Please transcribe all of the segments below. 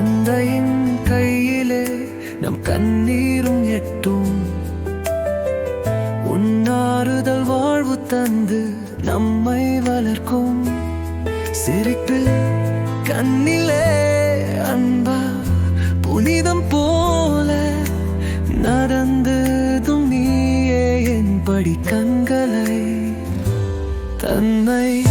தந்தையின் கையிலே நம் கண்ணீரும் எட்டும். உண்ணாறுதல் வாழ்வு தந்து நம்மை வளர்க்கும். சிரிப்பில் கண்ணிலே அன்பா புனிதம் போல நடந்ததும் நீயே என்படி கண்களை. தன்னை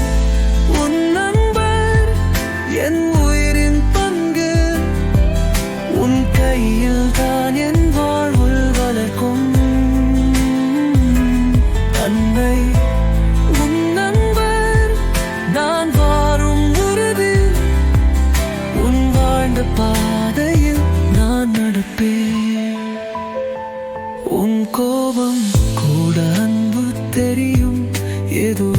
இந்த பாதையில் நான் நடப்பேன். உன் கோபம் கூட அன்பு தெரியும். எதுவும்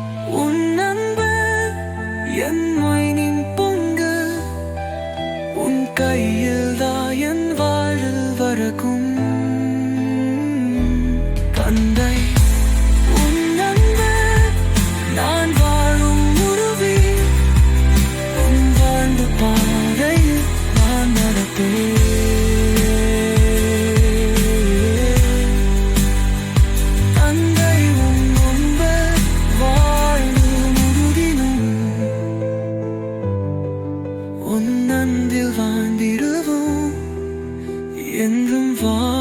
உன் அன்பு என் பொங்கு உன் கை அன்பில் வாழ்ந்திடுவோம். என்றும் வா